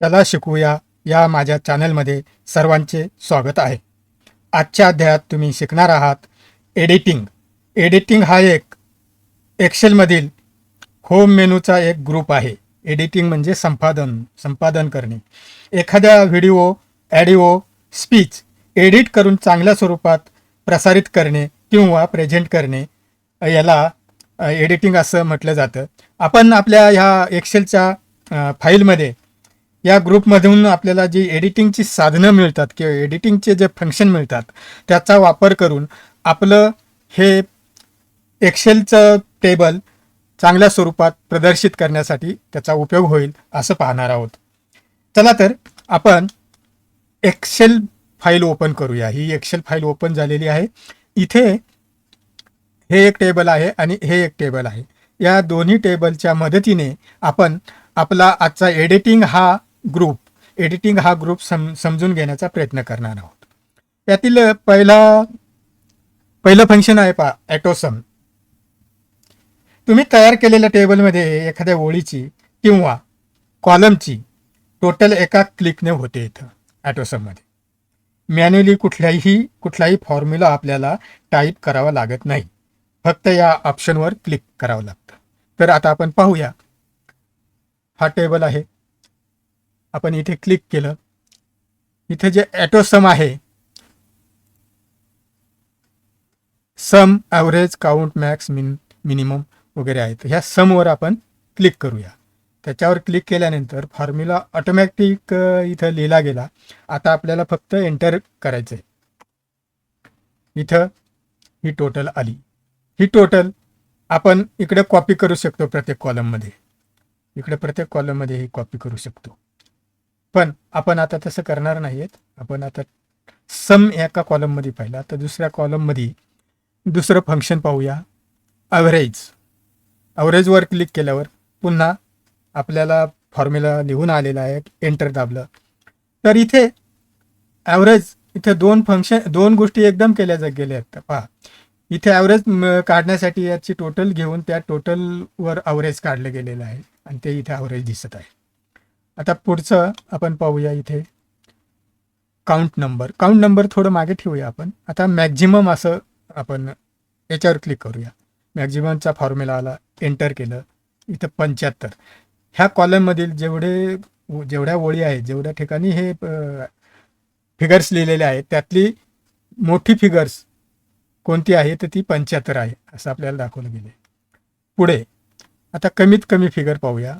चला शिकूया या माझ्या चॅनलमध्ये सर्वांचे स्वागत आहे. आजच्या अध्यायात तुम्ही शिकणार आहात एडिटिंग. एडिटिंग हा एक एक्सेलमधील होम मेनूचा एक ग्रुप आहे. एडिटिंग म्हणजे संपादन संपादन करणे. एखाद्या व्हिडिओ ॲडिओ स्पीच एडिट करून चांगल्या स्वरूपात प्रसारित करणे किंवा प्रेझेंट करणे याला एडिटिंग असं म्हटलं जातं. आपण आपल्या ह्या एक्सेलच्या फाईलमध्ये या ग्रुपमधून आपल्याला जी एडिटिंगची साधनं मिळतात किंवा एडिटिंगचे जे फंक्शन मिळतात त्याचा वापर करून आपलं हे एक्सेलचं टेबल चांगल्या स्वरूपात प्रदर्शित करण्यासाठी त्याचा उपयोग होईल असं पाहणार आहोत. चला तर आपण एक्सेल फाईल ओपन करूया. ही एक्सेल फाईल ओपन झालेली आहे. इथे हे एक टेबल आहे आणि हे एक टेबल आहे. या दोन्ही टेबलच्या मदतीने आपण आपला आजचा एडिटिंग हा ग्रुप एडिटिंग हा ग्रुप सम समजून घेण्याचा प्रयत्न करणार आहोत. यातील पहिला पहिलं फंक्शन आहे पा ॲटोसम तुम्ही तयार केलेल्या टेबलमध्ये एखाद्या ओळीची किंवा कॉलमची टोटल एका क्लिकने होते इथं ॲटोसममध्ये मॅन्युअली कुठल्याही कुठलाही फॉर्म्युला आपल्याला टाईप करावा लागत नाही. फक्त या ऑप्शनवर क्लिक करावं लागतं. तर आता आपण पाहूया. हा टेबल आहे. आपण इथे क्लिक केलं. इथे जे ॲटो सम आहे sum average count max min minimum वगैरे आहेत. ह्या समवर आपण क्लिक करूया. त्याच्यावर क्लिक केल्यानंतर फॉर्म्युला ऑटोमॅटिक इथं लिहिला गेला. आता आपल्याला फक्त एंटर करायचं आहे. इथं ही टोटल आली. ही टोटल आपण इकडे कॉपी करू शकतो प्रत्येक कॉलममध्ये इकडे प्रत्येक कॉलममध्ये ही कॉपी करू शकतो. पण आपण आता तसं करणार नाही आहेत आपण आता सम एका कॉलममध्ये पाहिला तर दुसऱ्या कॉलममध्ये दुसरं फंक्शन पाहूया. ॲव्हरेज ॲव्हरेजवर क्लिक केल्यावर पुन्हा आपल्याला फॉर्म्युला लिहून आलेला आहे. एंटर दाबलं. तर इथे ॲव्हरेज इथे दोन फंक्शन दोन गोष्टी एकदम केल्या जा गेल्या आहेत. पहा. इथे ॲव्हरेज काढण्यासाठी याची टोटल घेऊन त्या टोटलवर ॲव्हरेज काढलं गेलेलं आहे. आणि ते इथे ॲव्हरेज दिसत आहे. आता पुढचं आपण पाहूया इथे. काउंट नंबर काउंट नंबर थोडं मागे ठेवूया आपण. आता मॅक्झिमम असं आपण याच्यावर क्लिक करूया. मॅक्झिममचा फॉर्म्युला आला एंटर केलं. इथं पंच्याहत्तर. ह्या कॉलममधील जेवढे जेवढ्या ओळी आहेत जेवढ्या ठिकाणी हे फिगर्स लिहिलेले आहेत त्यातली मोठी फिगर्स कोणती आहे तर ती पंच्याहत्तर आहे असं आपल्याला दाखवलं गेलं पुढे. आता कमीत कमी फिगर पाहूया.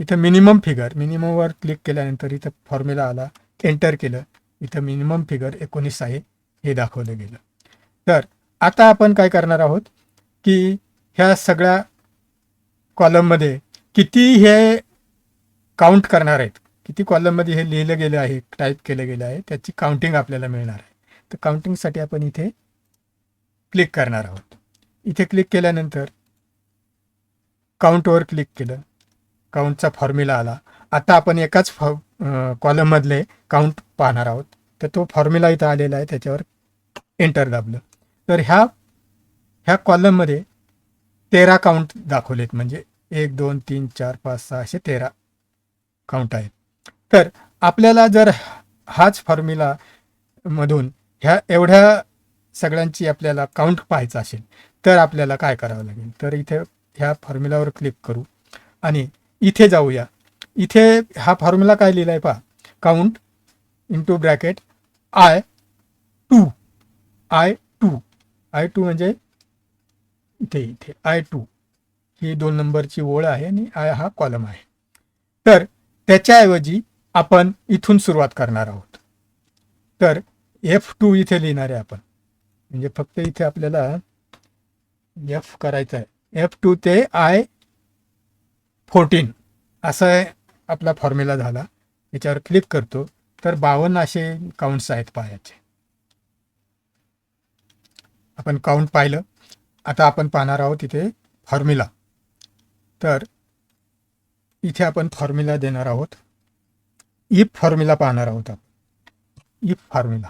इथं मिनिमम फिगर मिनिममवर क्लिक केल्यानंतर इथं फॉर्म्युला आला एंटर केलं इथं मिनिमम फिगर एकोणीस आहे हे दाखवलं गेलं. तर आता आपण काय करणार आहोत की ह्या सगळ्या कॉलममध्ये किती हे काउंट करणार आहेत किती कॉलममध्ये हे लिहिलं गेलं आहे टाईप केलं गेलं आहे त्याची काउंटिंग आपल्याला मिळणार आहे. तर काउंटिंगसाठी आपण इथे क्लिक करणार आहोत. इथे क्लिक केल्यानंतर काउंटवर क्लिक केलं. काउंटचा फॉर्म्युला आला. आता आपण एकाच फॉ कॉलममधले काउंट पाहणार आहोत. तर तो फॉर्म्युला इथं आलेला आहे त्याच्यावर एंटर दाबलं. तर ह्या ह्या कॉलममध्ये तेरा काउंट दाखवलेत. म्हणजे एक दोन तीन चार पाच सहा असे तेरा काउंट आहेत. तर आपल्याला जर हाच फॉर्म्युला मधून ह्या एवढ्या सगळ्यांची आपल्याला काउंट पाहायचं असेल तर आपल्याला काय करावं लागेल? तर इथे ह्या फॉर्म्युलावर क्लिक करू. आणि इथे जाऊया. इथे हा फॉर्म्युला काय लिहिला आहे पहा. Count into bracket I two I two I two म्हणजे इथे इथे. आय टू ही दोन नंबरची ओळ आहे आणि आय हा कॉलम आहे. तर त्याच्याऐवजी आपण इथून सुरुवात करणार आहोत. तर एफ टू इथे लिहिणार आहे आपण. म्हणजे फक्त इथे आपल्याला एफ करायचं आहे. एफ टू ते आय फोर्टीन. असा आपला फॉर्म्युला झाला. याच्यावर क्लिक करतो. तर बावन्न असे काउंट्स आहेत पायाचे. आपण काउंट पाहिलं. आता आपण पाहणार आहोत इथे फॉर्म्युला तर इथे आपण फॉर्म्युला देणार आहोत. इफ फॉर्म्युला पाहणार आहोत आपण. इफ फॉर्म्युला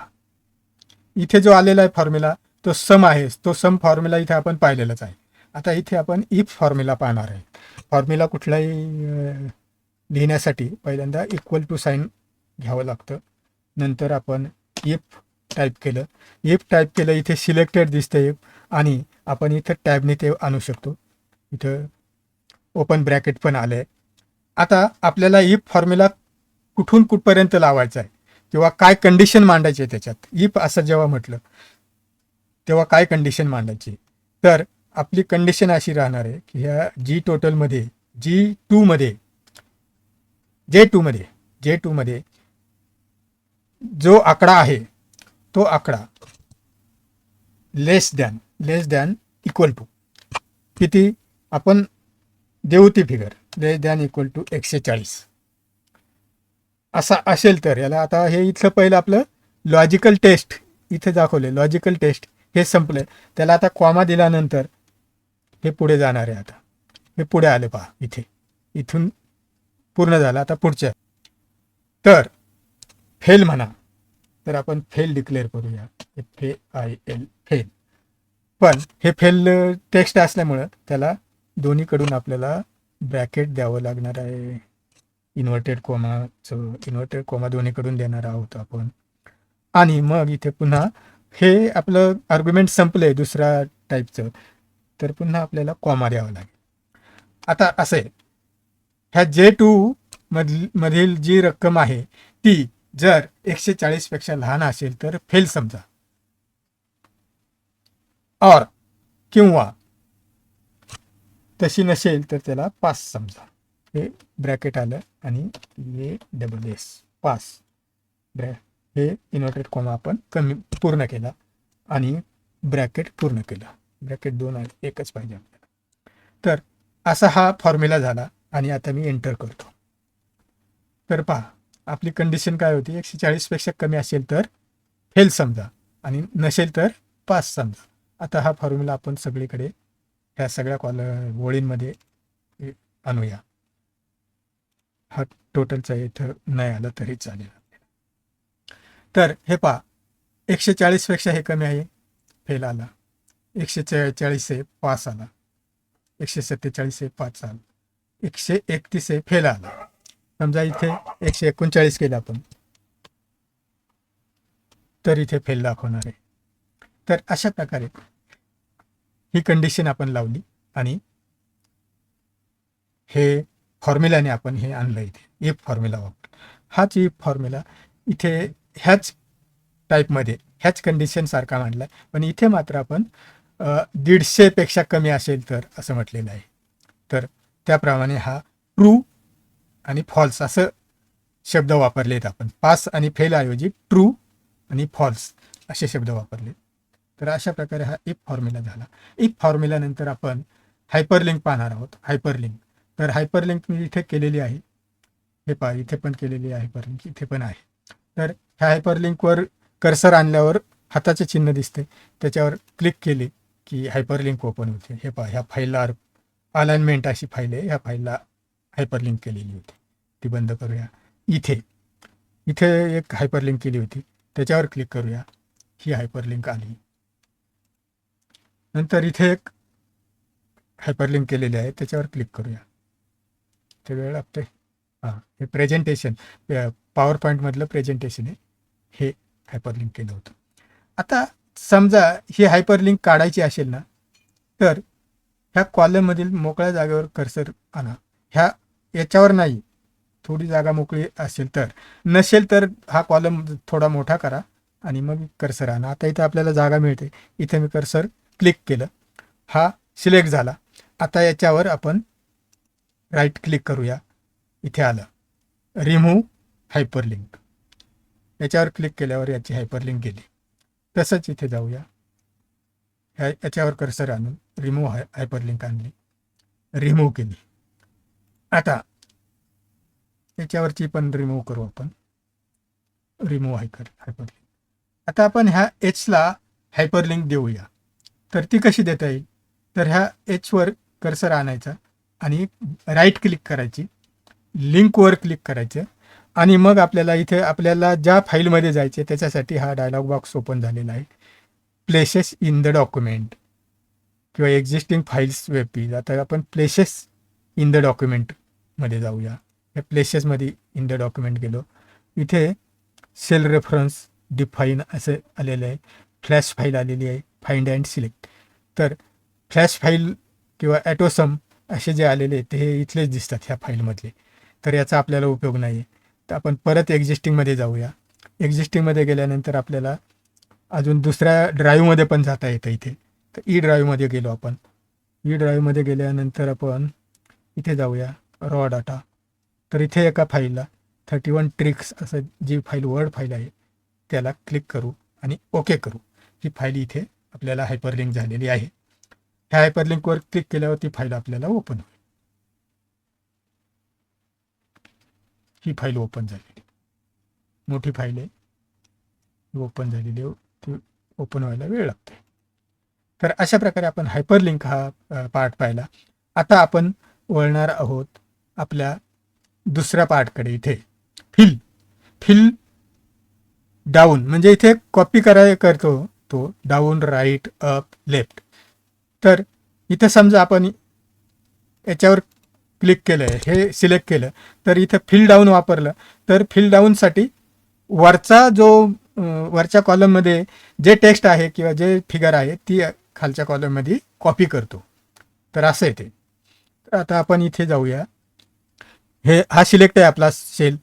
इथे जो आलेला आहे फॉर्म्युला तो सम आहे. तो सम फॉर्म्युला इथे आपण पाहिलेलाच आहे. आता इथे आपण इफ फॉर्म्युला पाहणार आहे. फॉर्म्युला कुठलाही लिहिण्यासाठी पहिल्यांदा इक्वल टू साईन घ्यावं लागतं. नंतर आपण इफ टाईप केलं. इफ टाईप केलं इथे सिलेक्टेड दिसतं इफ आणि आपण इथं टॅबने ते आणू शकतो. इथं ओपन ब्रॅकेट पण आलं आहे आता आपल्याला इफ फॉर्म्युला कुठून कुठपर्यंत लावायचा आहे? किंवा काय कंडिशन मांडायची आहे त्याच्यात? इफ असं जेव्हा म्हटलं तेव्हा काय कंडिशन मांडायची? तर आपली कंडिशन अशी राहणार आहे की ह्या जी टोटलमध्ये जी टूमध्ये जे टूमध्ये जे टूमध्ये जो आकडा आहे तो आकडा less than less than equal to किती? आपण देऊ ती figure less than equal to एकशे चाळीस असा असेल तर याला आता हे इथलं पहिलं आपलं लॉजिकल टेस्ट इथे दाखवले लॉजिकल टेस्ट हे संपलं त्याला आता क्वामा दिल्यानंतर हे पुढे जाणार आहे आता. हे पुढे आले पहा इथे. इथून पूर्ण झालं आता पुढच्या तर फेल म्हणा. तर आपण फेल डिक्लेअर करूया. फे आय एल फेल पण हे फेल टेक्स्ट असल्यामुळं त्याला दोन्हीकडून आपल्याला ब्रॅकेट द्यावं लागणार आहे. इन्व्हर्टेड कोमाचं इन्व्हर्टेड कोमा दोन्हीकडून देणार आहोत आपण. आणि मग इथे पुन्हा हे आपलं आर्ग्युमेंट संपलं आहे दुसऱ्या टाईपचं तर पुन्हा आपल्याला कॉमा द्यावा लागेल. आता असं आहे ह्या जे टू मधील मधील जी रक्कम आहे ती जर एकशे चाळीसपेक्षा लहान असेल तर फेल समजा. और किंवा तशी नसेल तर त्याला पास समजा. हे ब्रॅकेट आलं आणि ए डबल एस पास ब्रॅ हे इन्व्हर्टेड कॉमा आपण कमी पूर्ण केला आणि ब्रॅकेट पूर्ण केला. ब्रॅकेट दोन आहे एकच पाहिजे आपल्याला. तर असा हा फॉर्म्युला झाला आणि आता मी एंटर करतो. तर पहा आपली कंडिशन काय होती? एकशे चाळीसपेक्षा कमी असेल तर फेल समजा आणि नसेल तर पास समजा. आता हा फॉर्म्युला आपण सगळीकडे ह्या सगळ्या कॉल ओळींमध्ये आणूया. हा टोटलचा इथं नाही आला तरी चालेल तर हे पहा एकशे चाळीसपेक्षा हे कमी आहे फेल आला. एकशे चाळीस आहे पास आला. एकशे सत्तेचाळीस आहे पाच आला. एकशे एकतीस आहे फेल आला. समजा इथे एकशे एकोणचाळीस केलं आपण. तर इथे फेल दाखवणार आहे. तर अशा प्रकारे ही कंडिशन आपण लावली आणि हे फॉर्म्युलाने आपण हे आणलं इथे. इफ फॉर्म्युला वापर हाच इफ फॉर्म्युला इथे ह्याच टाईपमध्ये ह्याच कंडिशन सारखा मांडला पण इथे मात्र आपण दीडशेपेक्षा कमी असेल तर असं म्हटलेलं आहे तर त्याप्रमाणे हा ट्रू आणि फॉल्स असं शब्द वापरलेत आपण. पास आणि फेल ऐवजी ट्रू आणि फॉल्स असे शब्द वापरले तर अशा प्रकारे हा इफ फॉर्म्युला झाला. इफ फॉर्म्युलानंतर आपण हायपरलिंक पाहणार आहोत. हायपरलिंक तर हायपरलिंक मी इथे केलेली आहे. हे पहा इथे पण केलेली आहे हायपरलिंक इथे पण आहे. तर ह्या हायपरलिंकवर कर्सर आणल्यावर हाताचे चिन्ह दिसते. त्याच्यावर क्लिक केले. की हायपरलिंक ओपन होते. हे पहा ह्या फाईलला अलाइनमेंट अशी फाईल आहे. ह्या फाईलला हायपरलिंक केलेली होती. ती बंद करूया. इथे इथे एक हायपरलिंक केली होती. त्याच्यावर क्लिक करूया. ही हायपरलिंक आली. नंतर इथे एक हायपरलिंक केलेली आहे. त्याच्यावर क्लिक करूया. ते वेळ लागते हां हे प्रेझेंटेशन पॉवर पॉईंटमधलं प्रेझेंटेशन आहे. हे हायपरलिंक केलं होतं. आता समजा ही हायपरलिंक काढायची असेल ना तर ह्या कॉलममधील मोकळ्या जागेवर कर्सर आणा. ह्या याच्यावर नाही. थोडी जागा मोकळी असेल तर. नसेल तर हा कॉलम थोडा मोठा करा आणि मग कर्सर आणा. आता इथे आपल्याला जागा मिळते. इथे मी कर्सर क्लिक केलं. हा सिलेक्ट झाला. आता याच्यावर आपण राईट क्लिक करूया. इथे आलं. Remove hyperlink. याच्यावर क्लिक केल्यावर याची हायपरलिंक गेली. तसंच इथे जाऊया. ह्या याच्यावर कर्सर आणून रिमूव्ह हाय हायपरलिंक आणली. रिमूव्ह केली. आता याच्यावरची पण रिमूव्ह करू आपण. रिमूव्ह हायकर हायपरलिंक आता आपण ह्या एचला हायपरलिंक देऊया. तर ती कशी देता येईल? तर ह्या एचवर कर्सर आणायचा आणि राईट क्लिक करायची. लिंकवर क्लिक करायचं. आणि मग आपल्याला इथे आपल्याला ज्या फाईलमध्ये जायचे त्याच्यासाठी हा डायलॉग बॉक्स ओपन झालेला आहे. प्लेसेस इन द डॉक्युमेंट किंवा एक्झिस्टिंग फाईल्स वेब पेज आता आपण प्लेसेस इन द डॉक्युमेंटमध्ये जाऊया. या प्लेसेसमध्ये इन द डॉक्युमेंट गेलो. इथे सेल रेफरन्स डिफाईन असे आलेलं आहे. फ्लॅश फाईल आलेली आहे. फाइंड अँड सिलेक्ट तर फ्लॅश फाईल किंवा ॲटोसम असे जे आलेले आहेत ते हे इथलेच दिसतात ह्या फाईलमधले तर याचा आपल्याला उपयोग नाही आहे तर आपण परत एक्झिस्टिंगमध्ये जाऊया. एक्झिस्टिंगमध्ये गेल्यानंतर आपल्याला अजून दुसऱ्या ड्राईव्हमध्ये पण जाता येतं इथे. तर e ई ड्राईव्हमध्ये गेलो आपण. E ई ड्राईव्हमध्ये गेल्यानंतर आपण इथे जाऊया. रॉ डाटा तर इथे एका फाईलला थर्टी वन ट्रिक्स असं जी फाईल वर्ड फाईल आहे त्याला क्लिक करू आणि ओके करू. ही फाईल इथे आपल्याला हायपरलिंक झालेली आहे. ह्या हायपरलिंकवर क्लिक केल्यावर ती फाईल आपल्याला ओपन होईल. ही फाईल ओपन झाली. मोठी फाईल आहे. ओपन झालेली आहे. ती ओपन व्हायला वेळ लागते तर अशा प्रकारे आपण हायपरलिंक हा पार्ट पाहिला. आता आपण वळणार आहोत आपल्या दुसऱ्या पार्टकडे इथे. फिल. Fill down. म्हणजे इथे कॉपी कराय करतो तो. Down right up left. तर इथं समजा आपण याच्यावर क्लिक केलं आहे हे सिलेक्ट केलं तर इथं फिल डाऊन वापरलं. तर फिल डाऊनसाठी वरचा जो वरच्या कॉलममध्ये जे टेक्स्ट आहे किंवा जे फिगर आहे ती खालच्या कॉलममध्ये कॉपी करतो. तर असं आहे ते. तर आता आपण इथे जाऊया. हे हा सिलेक्ट आहे आपला सेल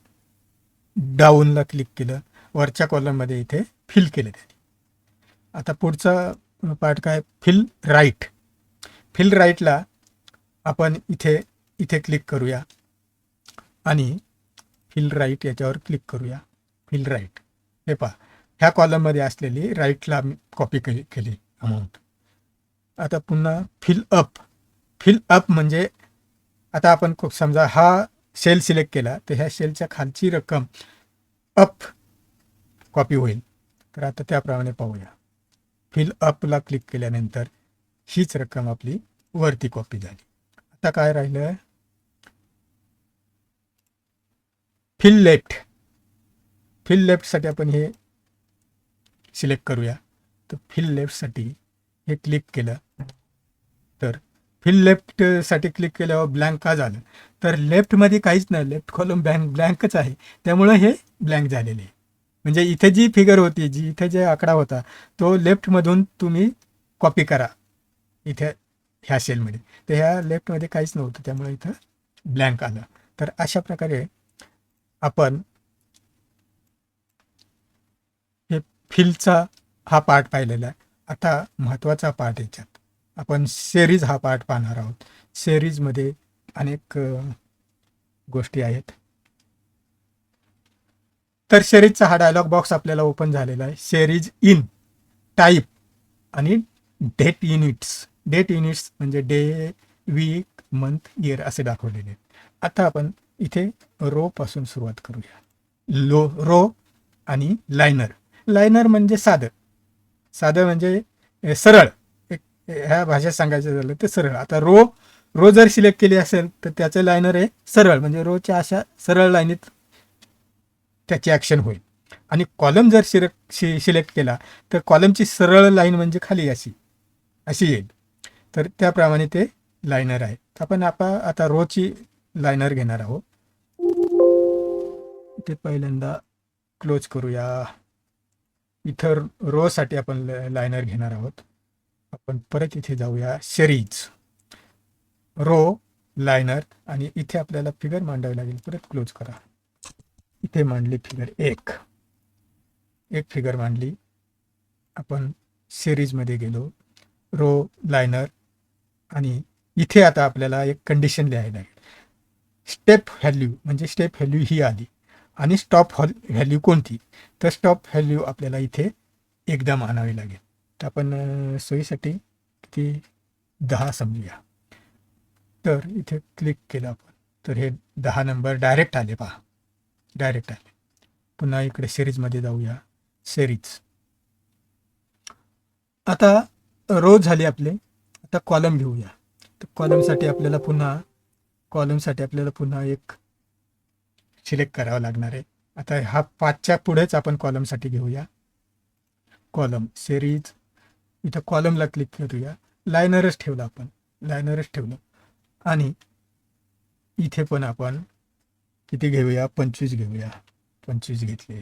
डाऊनला क्लिक केलं. वरच्या कॉलममध्ये इथे फिल केलं त्याने. आता पुढचा पार्ट काय? फिल राईट फिल राईटला आपण इथे इथे क्लिक करूया. आणि फिल राईट याच्यावर क्लिक करूया. फिल राईट हे पहा. ह्या कॉलममध्ये असलेली राईटला कॉपी केली केली अमाऊंट आता पुन्हा फिल अप फिल अप म्हणजे आता आपण खूप समजा हा सेल सिलेक्ट केला तर ह्या सेलच्या खालची रक्कम अप कॉपी होईल. तर आता त्याप्रमाणे पाहूया. फिल अपला क्लिक केल्यानंतर हीच रक्कम आपली वरती कॉपी झाली. आता काय राहिलं फिल लेफ्ट फिल लेफ्टसाठी आपण हे सिलेक्ट करूया. तर फिल लेफ्टसाठी हे क्लिक केलं. तर फिल लेफ्टसाठी क्लिक केल्यावर ब्लँक का झालं? तर लेफ्टमध्ये काहीच नाही. लेफ्ट कॉलम ब्लँक ब्लँकच आहे. त्यामुळं हे ब्लँक झालेले. आहे म्हणजे इथे जी फिगर होती जी इथे जे आकडा होता तो लेफ्टमधून तुम्ही कॉपी करा. इथे ह्या सेलमध्ये तर ह्या लेफ्टमध्ये काहीच नव्हतं. त्यामुळे इथं ब्लँक आलं. तर अशा प्रकारे आपण हे फिलचा हा पार्ट पाहिलेला आहे. आता महत्त्वाचा पार्ट याच्यात. आपण सेरीज हा पार्ट पाहणार आहोत. सेरीजमध्ये अनेक गोष्टी आहेत. तर सेरीजचा हा डायलॉग बॉक्स आपल्याला ओपन झालेला आहे. सेरीज इन टाईप आणि डेट युनिट्स डेट युनिट्स म्हणजे डे वीक मंथ इयर असे दाखवलेले आहेत. आता आपण इथे रो पासून सुरुवात करूया. लो रो आणि लायनर. लायनर म्हणजे साधं. साधं म्हणजे सरळ. एक ह्या भाषेत सांगायचं झालं तर सरळ. आता रो रो जर सिलेक्ट केली असेल तर त्याचं लायनर आहे सरळ. म्हणजे रोच्या अशा सरळ लाईनीत त्याची ॲक्शन होईल. आणि कॉलम जर सिलेक्ट सि सिलेक्ट केला तर कॉलमची सरळ लाईन म्हणजे खाली अशी अशी येईल. तर त्याप्रमाणे ते लायनर आहे. तर आपण आपण आता रोची लायनर घेणार आहोत. इथे पहिल्यांदा क्लोज करूया. इथं रोसाठी आपण लायनर घेणार आहोत. आपण परत इथे जाऊया. शरीज रो लायनर आणि इथे आपल्याला फिगर मांडावी लागेल. परत क्लोज करा. इथे मांडली फिगर एक. एक फिगर मांडली. आपण सिरीजमध्ये गेलो. रो लायनर आणि इथे आता आपल्याला एक कंडिशन लिहायला लागेल. स्टेप व्हॅल्यू म्हणजे स्टेप व्हॅल्यू ही आली. आणि स्टॉप व्हॅल्यू कोणती? तर स्टॉप व्हॅल्यू आपल्याला इथे एकदम आणावी लागेल. तर आपण सोयीसाठी किती? दहा समजूया. तर इथे क्लिक केलं आपण. तर हे दहा नंबर डायरेक्ट आले पहा. डायरेक्ट आले. पुन्हा इकडे सिरीजमध्ये जाऊया. सिरीज आता रो झाले आपले. आता कॉलम घेऊया. तर कॉलमसाठी आपल्याला पुन्हा कॉलमसाठी आपल्याला पुन्हा एक सिलेक्ट करावं लागणार आहे. आता हा पाचच्या पुढेच आपण कॉलमसाठी घेऊया. कॉलम सिरीज इथं कॉलमला क्लिक करूया. लायनरच ठेवलं आपण. लायनरच ठेवलं. आणि इथे पण आपण किती घेऊया? पंचवीस घेऊया. पंचवीस घेतले.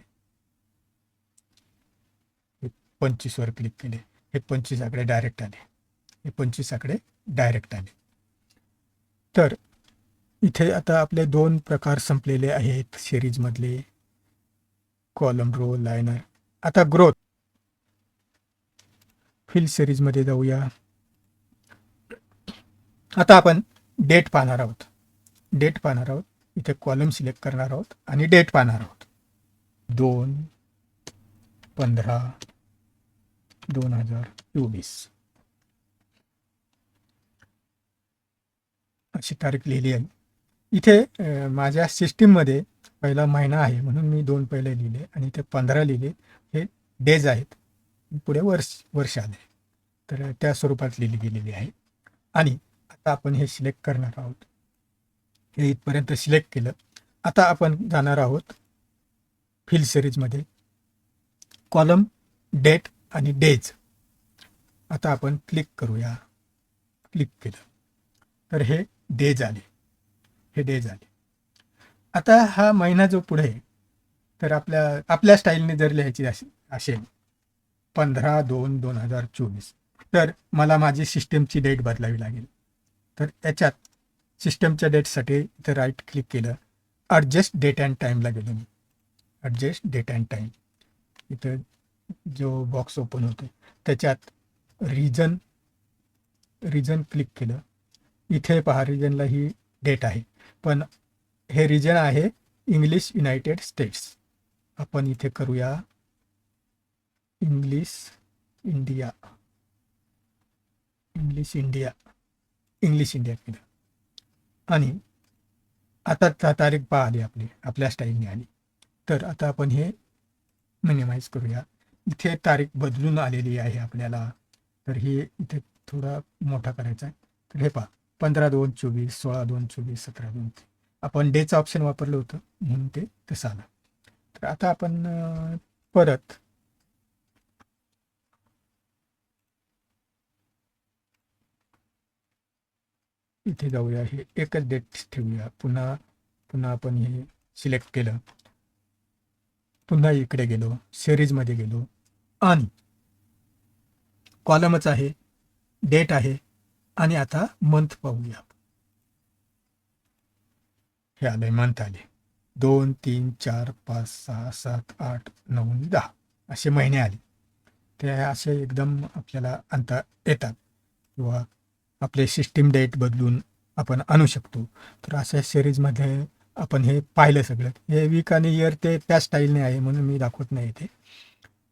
हे पंचवीसवर क्लिक केले. हे पंचवीस आकडे डायरेक्ट आले. हे पंचवीस आकडे डायरेक्ट आले. तर इथे आता आपले दोन प्रकार संपलेले आहेत सिरीजमधले. Column row linear. आता ग्रोथ. फिल सिरीजमध्ये जाऊया. आता आपण डेट पाहणार आहोत. डेट पाहणार आहोत. इथे कॉलम सिलेक्ट करणार आहोत आणि डेट पाहणार आहोत. दोन पंधरा दोन हजार चोवीस. अशी तारीख लिहिली आहे. इथे माझ्या सिस्टीममध्ये पहिला महिना आहे म्हणून मी दोन पहिले लिहिले आणि इथे पंधरा लिहिले. हे डेज आहेत. पुढे वर्ष वर्ष आले. तर त्या स्वरूपात लिहिली गेलेली आहे. आणि आता आपण हे सिलेक्ट करणार आहोत. हे इथपर्यंत सिलेक्ट केलं. आता आपण जाणार आहोत फिल सिरीजमध्ये. कॉलम डेट आणि डेज. आता आपण क्लिक करूया. क्लिक केलं. तर हे डेज आले. हे डे झाले. आता हा महिना जो पुढे तर आपल्या आपल्या स्टाईलने जर लिहायची असेल पंधरा दोन दोन हजार चोवीस तर मला माझी सिस्टमची डेट बदलावी लागेल. तर त्याच्यात सिस्टमच्या डेटसाठी इथं राईट क्लिक केलं ॲडजस्ट डेट अँड टाईमला गेलो मी. ॲडजस्ट डेट अँड टाईम इथं जो बॉक्स ओपन होतो त्याच्यात रिजन रिजन क्लिक केलं. इथे पहा रिजनला ही डेट आहे. पण हे रिजन आहे इंग्लिश युनायटेड स्टेट्स आपण इथे करूया English India English India English India केलं. आणि आता ता- तारीख पहा आली आपली. आपल्या स्टाईलने आली. तर आता आपण हे मिनिमाइज करूया. इथे तारीख बदलून आलेली आहे आपल्याला. तर हे इथे थोडा मोठा करायचा आहे. तर हे पहा. पंधरा दोन चोवीस सोळा दोन चोवीस सतरा दोन आपण डेचं ऑप्शन वापरलं होतं म्हणून ते तसं आलं. तर आता आपण परत. इथे जाऊया हे एकच डेट ठेवूया. पुन्हा पुन्हा आपण हे सिलेक्ट केलं. पुन्हा इकडे गेलो सिरीजमध्ये गेलो. आणि कॉलमच आहे डेट आहे. आणि आता मंथ पाहूया हे आले मंथ आले. दोन तीन चार पाच सहा सात आठ नऊ दहा असे महिने आले. ते असे एकदम आपल्याला आणता येतात. किंवा आपले सिस्टीम डेट बदलून आपण आणू शकतो. तर अशा सिरीजमध्ये आपण हे पाहिलं सगळं. हे वीक आणि इयर ते त्या स्टाईलने आहे म्हणून मी दाखवत नाही ते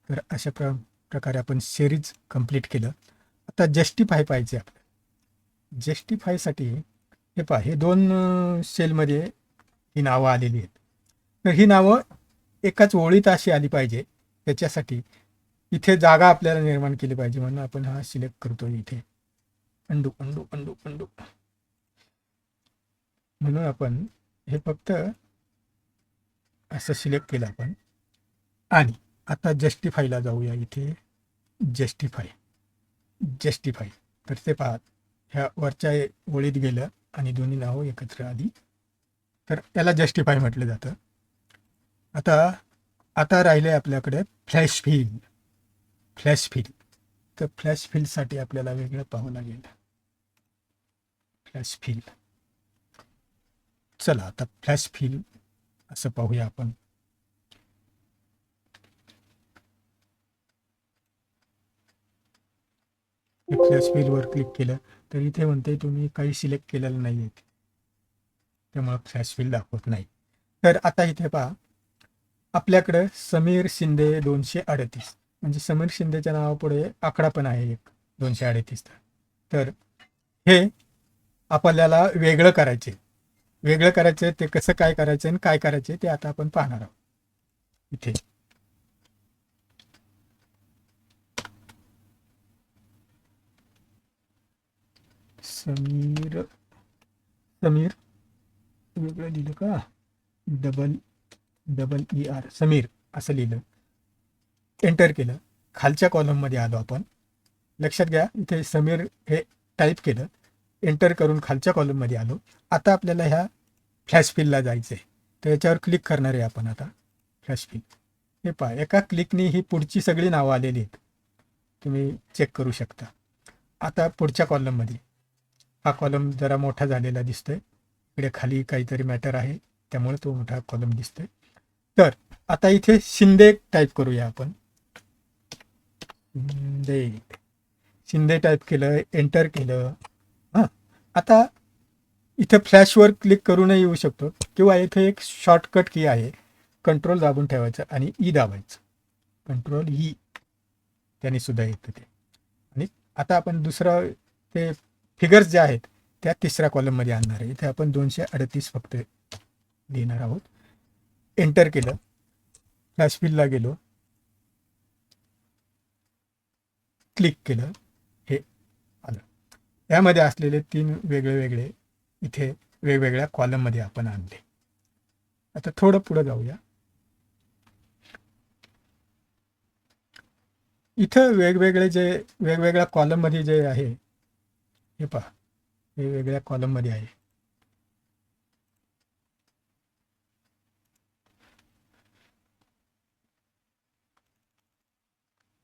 तर अशा प्र प्रकारे आपण सिरीज कंप्लीट केलं. आता जस्टिफाय पाहिजे आपण. जस्टिफायसाठी हे पहा हे दोन सेलमध्ये ही नावं आलेली आहेत. तर ही नावं एकाच ओळीत अशी आली पाहिजे त्याच्यासाठी इथे जागा आपल्याला निर्माण केली पाहिजे म्हणून आपण हा सिलेक्ट करतो इथे. Undo undo undo undo. म्हणून आपण हे फक्त असं सिलेक्ट केलं आपण. आणि आता जस्टिफायला जाऊया इथे. जस्टिफाय. जस्टिफाय. तर ते पहा ह्या वरच्या ओळीत गेलं आणि दोन्ही नावं एकत्र आली. तर त्याला जस्टिफाय म्हटलं जातं. आता आता राहिले आपल्याकडे फ्लॅश फील फ्लॅश फील तर फ्लॅश फिलसाठी आपल्याला वेगळं पाहावं लागेल. फ्लॅश फील चला आता फ्लॅश फील असं पाहूया आपण. फ्लॅश फिलवर क्लिक केलं. तर इथे म्हणते तुम्ही काही सिलेक्ट केलेलं नाही आहे त्यामुळं फ्लॅश फील दाखवत नाही. तर आता इथे पहा. आपल्याकडं समीर शिंदे दोनशे अडतीस. म्हणजे समीर शिंदेच्या नावापुढे आकडा पण आहे एक दोनशे अडतीस तर हे आपल्याला वेगळं करायचे वेगळं करायचं ते कसं काय करायचं आणि काय करायचे ते आता आपण पाहणार आहोत. इथे. समीर समीर वेगळं लिहिलं का double double E R Sameer असं लिहिलं एंटर केलं खालच्या कॉलममध्ये आलो आपण लक्षात घ्या इथे समीर हे टाईप केलं एंटर करून खालच्या कॉलममध्ये आलो आता आपल्याला ह्या फ्लॅश फिलला जायचं आहे तर याच्यावर क्लिक करणार आहे आपण आता फ्लॅश फिल हे पहा एका क्लिकने ही पुढची सगळी नावं आलेली आहेत तुम्ही चेक करू शकता आता पुढच्या कॉलममध्ये हा कॉलम जरा मोठा झालेला दिसतोय. इकडे खाली काहीतरी मॅटर आहे त्यामुळे तो मोठा कॉलम दिसतोय. तर आता इथे शिंदे टाईप करूया आपण. शिंदे. शिंदे टाईप केलं एंटर केलं. हां. आता इथे फ्लॅशवर क्लिक करूनही येऊ शकतो. किंवा इथे एक शॉर्टकट की आहे. कंट्रोल दाबून ठेवायचं आणि ई दाबायचं. Control E e. त्याने सुद्धा येतं ते. आणि आता आपण दुसरं ते फिगर्स जे आहेत त्या तिसऱ्या कॉलममध्ये आणणार आहे. इथे आपण दोनशे अडतीस फक्त लिहिणार आहोत. एंटर केलं. फ्लॅशफिलला गेलो. क्लिक केलं. हे आलं. यामध्ये असलेले तीन वेगळे वेगळे इथे वेगवेगळ्या कॉलममध्ये आपण आणले. आता थोडं पुढं जाऊया. इथं वेगवेगळे जे वेगवेगळ्या कॉलममध्ये जे आहे हे पहा वेगवेगळ्या कॉलममध्ये आहे.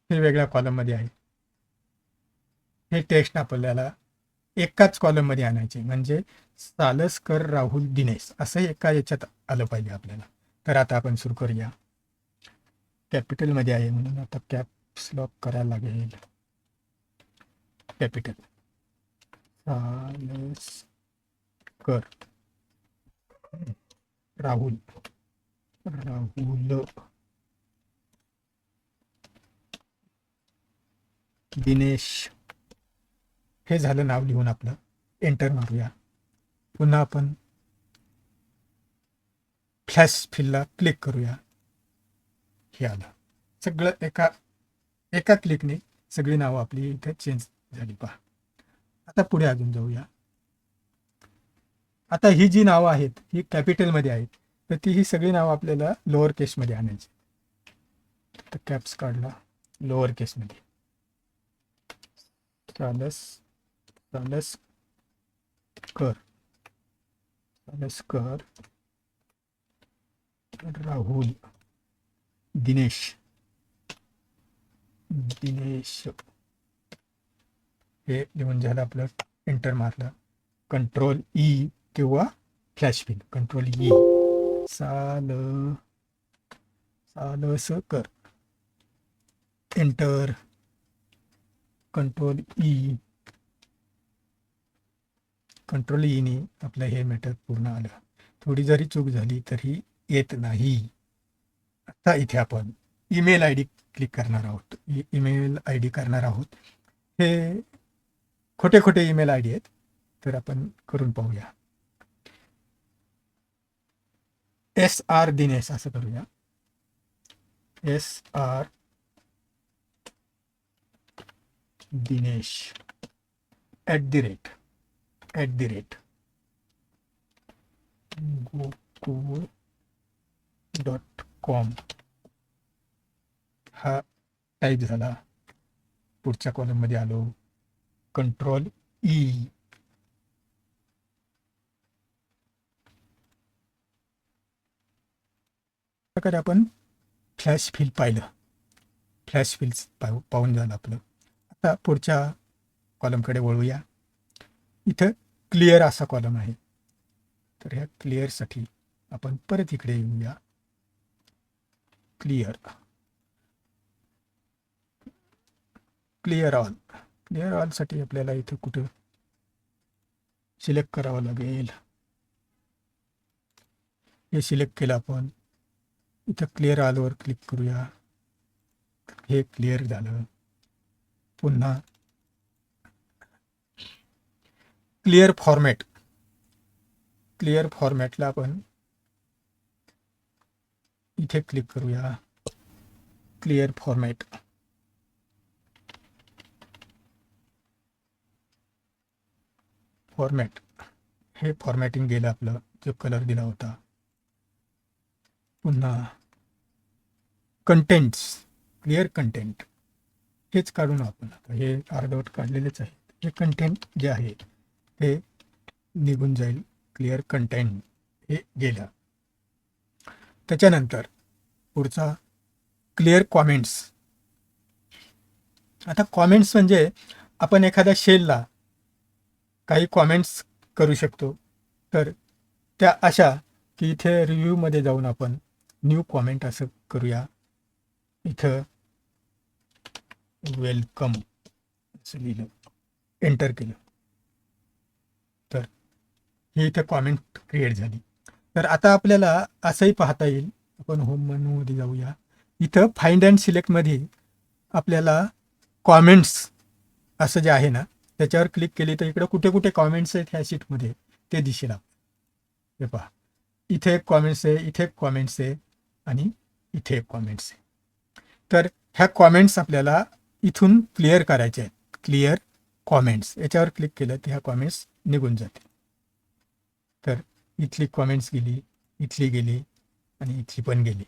हे वेगळ्या कॉलममध्ये आहे. हे टेक्स्ट आपल्याला एकाच कॉलममध्ये आणायचे म्हणजे सालसकर राहुल दिनेश असं एका याच्यात आलं पाहिजे आपल्याला. तर आता आपण सुरू करूया. कॅपिटलमध्ये आहे म्हणून आता कॅप स्लॉक करायला लागेल. कॅपिटल सालसकर राहुल. राहुल. दिनेश. हे झालं नाव लिहून आपलं. एंटर मारूया. पुन्हा आपण फ्लॅश फिलला क्लिक करूया. हे आलं. सगळं एका एका क्लिकने सगळी नावं आपली इथे चेंज झाली. पहा. आता पुढे अजून जाऊया. आता ही जी नावं आहेत ही कॅपिटलमध्ये आहेत तर ती ही सगळी नावं आपल्याला लोअर केसमध्ये आणायची तर कॅप्स काढला लोअर केसमध्ये चालस चालस कर चालस कर राहुल दिनेश दिनेश हे लिहून म्हणजे झालं आपलं एंटर मारलं. कंट्रोल ई e किंवा फ्लॅश फिल कंट्रोल ई साल Salaskar. Enter control E control ईने आपलं हे मॅटर पूर्ण आलं. थोडी जरी चूक झाली तरी येत नाही. आता इथे आपण ईमेल आय डी क्लिक करणार आहोत. ईमेल आय डी करणार आहोत. हे खोटे खोटे ईमेल आय डी आहेत, तर आपण करून पाहूया. एस आर दिनेश असं करूया. S R Dinesh at the rate at the rate Gokul dot com हा टाईप झाला. पुढच्या कॉलममध्ये आलो. Control E e. प्रकारे आपण फ्लॅश फील पाहिलं. फ्लॅश फिल्स पाहू पाहून झालं आपलं. आता पुढच्या कॉलमकडे वळूया. इथं क्लिअर असा कॉलम आहे. तर ह्या क्लिअरसाठी आपण परत इकडे येऊया क्लिअर क्लिअर ऑल क्लिअर ऑलसाठी आपल्याला इथं कुठं सिलेक्ट करावं लागेल. हे सिलेक्ट केलं आपण. इथं क्लिअर ऑलवर क्लिक करूया. हे क्लिअर झालं. पुन्हा क्लिअर फॉर्मॅट क्लिअर फॉर्मॅटला आपण इथे क्लिक करूया. क्लिअर फॉर्मॅट फॉर्मॅट हे फॉर्मॅटिंग गेलं आपलं जो कलर दिला होता. पुन्हा कंटेंट्स क्लिअर कंटेंट हेच काढून आपण आता हे अर्धवट काढलेलेच आहेत. हे कंटेंट जे आहे ते निघून जाईल क्लिअर कंटेंट हे गेलं. त्याच्यानंतर पुढचा क्लिअर कॉमेंट्स आता कॉमेंट्स म्हणजे आपण एखाद्या शेलला काही कॉमेंट्स करू शकतो. तर त्या अशा की इथे रिव्ह्यूमध्ये जाऊन आपण न्यू कॉमेंट असं करूया. इथं वेलकम असं लिहिलं. एंटर केलं. तर ही इथे कॉमेंट क्रिएट झाली. तर आता आपल्याला असंही पाहता येईल. आपण होम मेनूमध्ये जाऊया. इथं फाइंड अँड सिलेक्टमध्ये आपल्याला कॉमेंट्स असं जे आहे ना त्याच्यावर क्लिक केली तर इकडे कुठे कुठे कॉमेंट्स आहेत ह्या शीटमध्ये ते दिसेल हे पहा. इथे एक कॉमेंट्स आहे इथे एक कॉमेंट्स आहे आणि इथे एक कॉमेंट्स आहे. तर ह्या कॉमेंट्स आपल्याला इथून क्लिअर करायचे आहेत. क्लिअर कॉमेंट्स याच्यावर क्लिक केलं तर ह्या कॉमेंट्स निघून जातील. तर इथली कॉमेंट्स गेली इथली गेली आणि इथली पण गेली.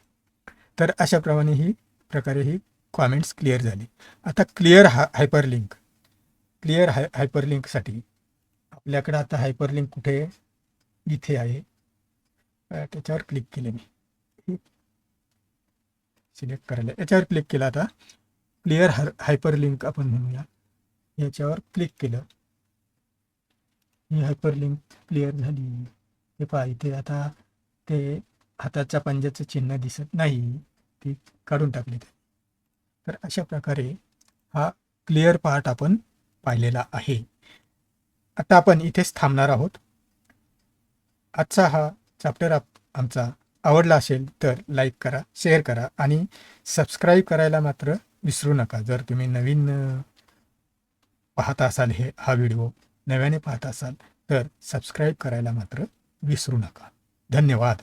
तर अशाप्रमाणे ही प्रकारे ही कॉमेंट्स क्लिअर झाली. आता क्लिअर हा हायपरलिंक क्लिअर हाय हायपरलिंकसाठी. आपल्याकडं आता हायपरलिंक कुठे आहे? इथे आहे. त्याच्यावर क्लिक केले मी. सिलेक्ट करायला. याच्यावर क्लिक केलं आता. क्लिअर हाय हायपरलिंक आपण म्हणूया. याच्यावर क्लिक केलं. ही हायपरलिंक क्लिअर झाली. हे पहा इथे आता ते हाताच्या पंजाचं चिन्ह दिसत नाही. ती काढून टाकली. ते तर अशा प्रकारे हा क्लिअर पार्ट आपण पाहिलेला आहे. आता आपण इथेच थांबणार आहोत. आजचा हा चॅप्टर आप आमचा आवडला असेल तर लाईक करा शेअर करा आणि सबस्क्राईब करायला मात्र विसरू नका. जर तुम्ही नवीन पाहत असाल हे हा व्हिडिओ नव्याने पाहत असाल तर सबस्क्राईब करायला मात्र विसरू नका. धन्यवाद.